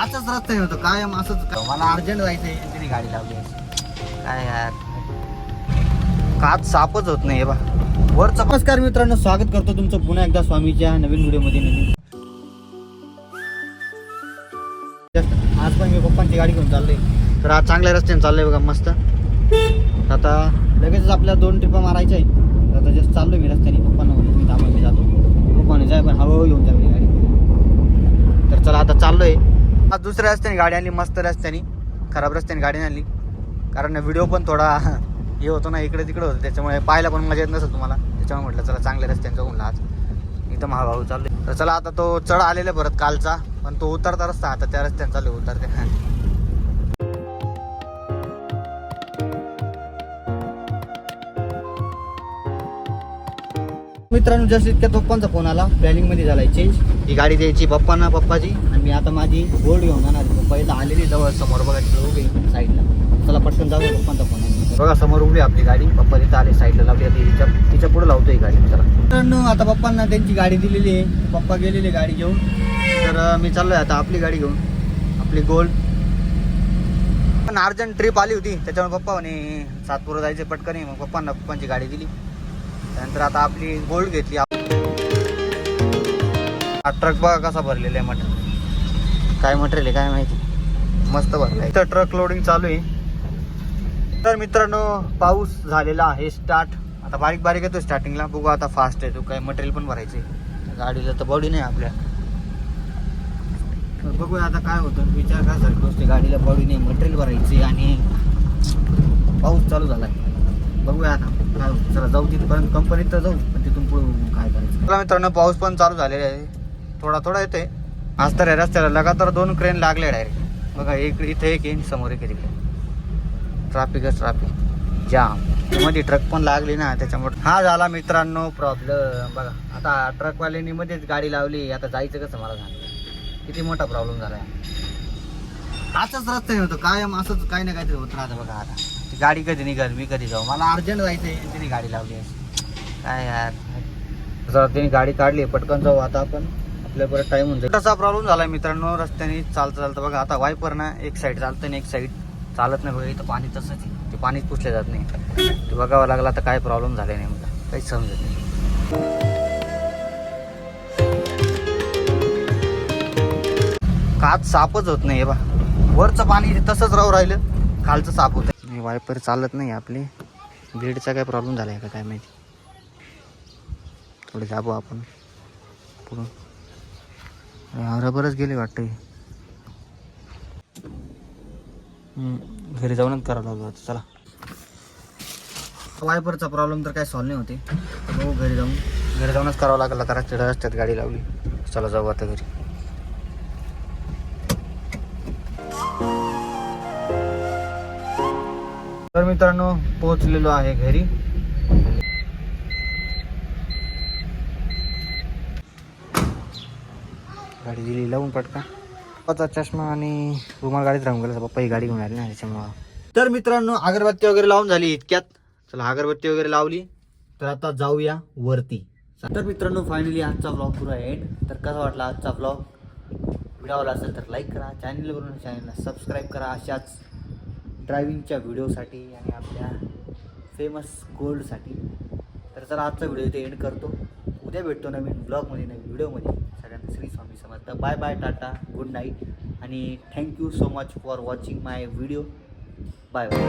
असंच रस्ता होतं कायम असंच मला अर्जंट जायचंय तिने गाडी लावली काय यार? काच सापच होत नाही बा वरचा नमस्कार मित्रांनो स्वागत करतो तुमचं पुन्हा एकदा स्वामीच्या नवीन व्हिडिओमध्ये. नवीन आज पण मी पप्पांची गाडी घेऊन चाललोय. तर आज चांगल्या रस्त्याने चाललंय बघा मस्त. आता लगेचच आपल्या दोन ट्रिपा मारायच्या आहे आता जस्ट चाललोय मी रस्त्याने पप्पांना म्हणतो मी थांबा जातो. पप्पाने जाय पण हळूहळू घेऊन जावी गाडी. तर चला आता चाललोय. आज दुसऱ्या रस्त्याने गाडी आणली मस्त रस्त्याने. खराब रस्त्याने गाडी आणली. कारण व्हिडिओ पण थोडा हे होतो ना इकडे तिकडे होतं. त्याच्यामुळे पाहायला पण मजा येत नसेल तुम्हाला. त्याच्यामुळे म्हटलं चला चांगल्या रस्त्याने जाऊन आज. एकदम हळूहळू चाललोय तर चला आता तो चढ आलेला परत कालचा. पण तो उतरता रस्ता आता त्या रस्त्याने चालू उतरते. मित्रांनो जस्ट इतक्या पप्पांचा फोन आला प्लॅनिंगमध्ये झालाय चेंज ही गाडी द्यायची पप्पांना पप्पाची. आणि मी आता माझी गोल्ड घेऊन जाणार आहे. पप्पा इथं आलेली जवळ समोर बघा तिकडे उभी साईडला चला पटकन जाऊ पप्पांचा फोन बघा समोर उभी आपली गाडी. पप्पा तिथं आले साईडला लावली आता तिच्या तिच्या पुढे लावतोय गाडी. चला. मित्रांनो आता पप्पांना त्यांची गाडी दिलेली आहे. पप्पा गेलेले गाडी घेऊन. तर मी चाललोय आता आपली गाडी घेऊन. आपली गोल्ड पण अर्जंट ट्रिप आली होती. त्याच्यामुळे पप्पा म्हणे सातपुरा जायचे पटकन. मग पप्पांना पप्पांची गाडी दिली. त्यानंतर आता आपली गोल्ड घेतली. हा ट्रक बघा कसा भरलेला आहे मटेरियल. काय मटेरियल आहे काय माहिती. मस्त भरलाय. इथं ट्रक लोडिंग चालू आहे. तर मित्रांनो पाऊस झालेला आहे स्टार्ट आता बारीक बारीक येतो स्टार्टिंगला बघू आता फास्ट येतो काय मटेरियल पण भरायचे गाडीला तर बॉडी नाही आपल्या. तर बघूया आता काय होतं. विचार काय सर गोष्ट गाडीला बॉडी नाही मटेरियल भरायची आणि पाऊस चालू झाला आहे बघूया आता. काय होतं? चला जाऊ तिथपर्यंत. कंपनीत तर जाऊ पण तिथून पुढे काय करायचं. चला मित्रांनो पाऊस पण चालू झालेला आहे. थोडा थोडा येते आज तर रस्त्याला लगातार दोन क्रेन लागले डायरेक्ट बघा एक इथे एक येईन समोर एक तिकडे ट्राफिकच ट्राफिक जाममध्ये ट्रक पण लागली ना त्याच्यामुळे हा झाला मित्रांनो प्रॉब्लेम बघा आता ट्रकवाल्यांनी मध्येच गाडी लावली. आता जायचं कसं? मला सांग. किती मोठा प्रॉब्लेम झालाय? असंच रस्ता होतं कायम असंच काही ना काहीतरी होत राहतं बघा आता. ती गाडी कधी निघाल मी कधी जाऊ? मला अर्जंट जायचं आहे तिने गाडी लावली आहे. काय यार? जरा तिने गाडी काढली पटकन जाऊ आता आपण. आपल्या परत टाइम होऊन जाईल. कसा प्रॉब्लेम झाला मित्रांनो रस्त्याने चालतं चालतं. बघा आता वायपर ना एक साईड चालतं आणि एक साईड चालत नाही बघा. इथं पाणी तसंच आहे. ते पाणीच पुसले जात नाही. ते बघावं लागलं आता काय प्रॉब्लेम झाले मला काहीच समजत नाही. काच सापच होत नाही बा वरचं पाणी तसंच राहू राहिलं खालचं साप होत वायपर चालत नाही आपली. ब्लेडचा काय प्रॉब्लेम झालाय का काय माहिती? थोडे जाबो आपण पुढून रबरच गेले वाटतं घरी जाऊनच करावं लागलं आता चला. वायपरचा प्रॉब्लेम तर काय सॉल्व नाही होते. बघू घरी जाऊन. घरी जाऊनच करावं लागलं कारण रस्त्यात गाडी लावली. चला जाऊ आता घरी. मित्रांनो पोहोचलेलो आहे घरी. गाडी दिली लावून पटका. पप्पाचा चष्मा आणि रुमाल गाडीत राहून गेला पप्पा ही गाडी घेऊन आली ना त्याच्यामुळं. तर मित्रांनो अगरबत्ती वगैरे लावून झाली इतक्यात. चला अगरबत्ती वगैरे लावली. तर आता जाऊया वरती. तर मित्रांनो फायनली आजचा ब्लॉग पुरा एंड तर कसा वाटला आजचा ब्लॉग व्हिडिओ आवडला असेल तर लाईक करा. चॅनलवरून चॅनलला सबस्क्राईब करा. अशाच ड्रायव्हिंगच्या व्हिडिओसाठी आणि आपल्या फेमस गोल्डसाठी तर चला आजचा व्हिडिओ इथे एंड करतो. उद्या भेटतो नवीन ब्लॉगमध्ये नवीन व्हिडिओमध्ये सगळ्यांना Shri Swami Samarth. Bye bye tata good night आणि thank you so much for watching my video bye bye